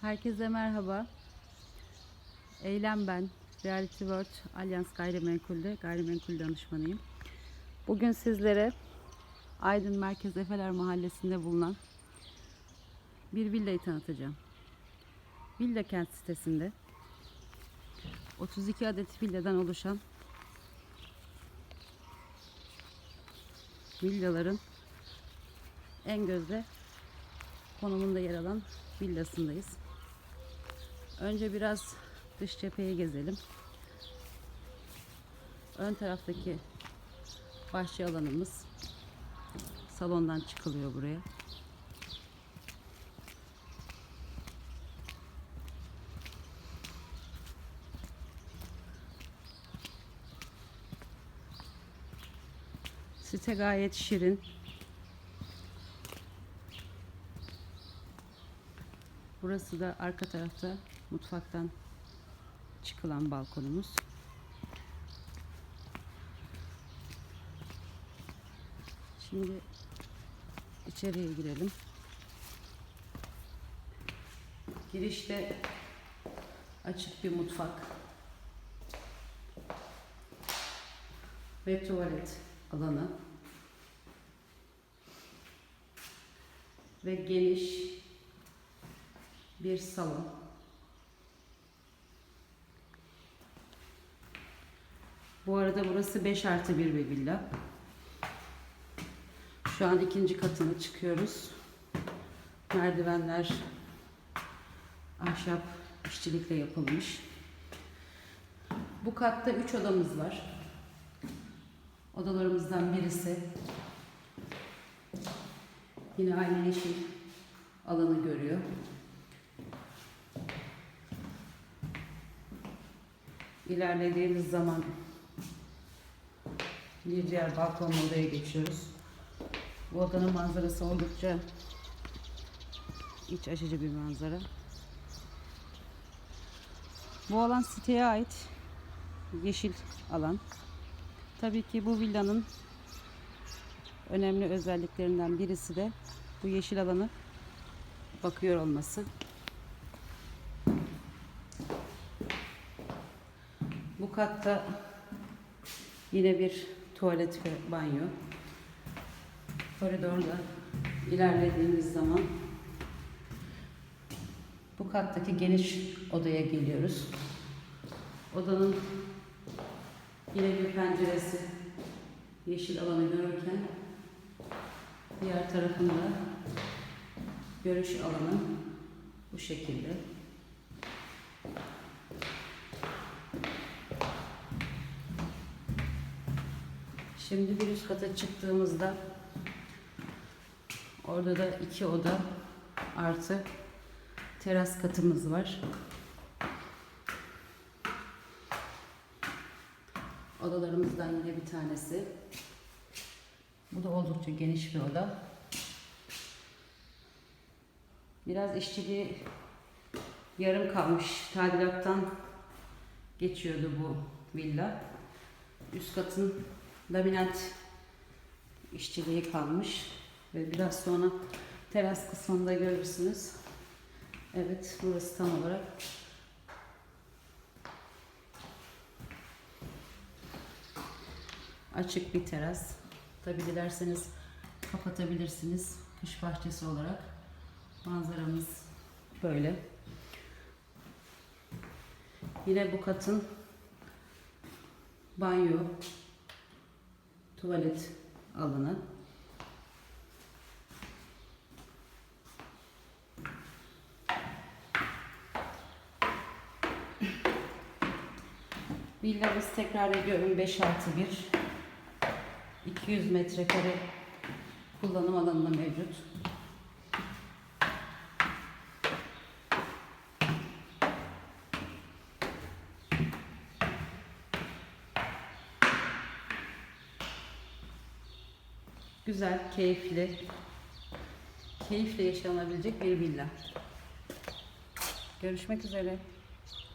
Herkese merhaba. Eylem ben. Reality World Alyans Gayrimenkul'de gayrimenkul danışmanıyım. Bugün sizlere Aydın Merkez Efeler Mahallesi'nde bulunan bir villayı tanıtacağım. Villa Kent sitesinde 32 adet villadan oluşan villaların en gözde konumunda yer alan villasındayız. Önce biraz dış cepheyi gezelim. Ön taraftaki bahçe alanımız. Salondan çıkılıyor buraya. Site gayet şirin. Burası da arka tarafta mutfaktan çıkılan balkonumuz. Şimdi içeriye girelim. Girişte açık bir mutfak ve tuvalet alanı ve geniş bir salon. Bu arada burası 5 artı 1 bir villa. Şu an ikinci katına çıkıyoruz. Merdivenler ahşap işçilikle yapılmış. Bu katta 3 odamız var. Odalarımızdan birisi yine aynı yeşil alanı görüyor. İlerlediğimiz zaman bir diğer balkon odaya geçiyoruz. Bu odanın manzarası oldukça iç açıcı bir manzara. Bu alan siteye ait yeşil alan. Tabii ki bu villanın önemli özelliklerinden birisi de bu yeşil alanı bakıyor olması. Bu katta yine bir tuvalet ve banyo. Koridorda ilerlediğimiz zaman bu kattaki geniş odaya geliyoruz. Odanın yine bir penceresi yeşil alanı görürken diğer tarafında görüş alanı bu şekilde. Şimdi bir üst kata çıktığımızda orada da iki oda artı teras katımız var. Odalarımızdan yine bir tanesi. Bu da oldukça geniş bir oda. Biraz işçiliği yarım kalmış. Tadilattan geçiyordu bu villa. Üst katın laminat işçiliği kalmış ve biraz sonra teras kısmında görürsünüz. Evet, burası tam olarak açık bir teras. Tabi dilerseniz kapatabilirsiniz kış bahçesi olarak. Manzaramız böyle. Yine bu katın banyo, tuvalet alanı. Villamız tekrar ediyorum 5 artı 1. 200 metrekare kullanım alanında mevcut. Güzel, keyifli, keyifle yaşanabilecek bir villa. Görüşmek üzere.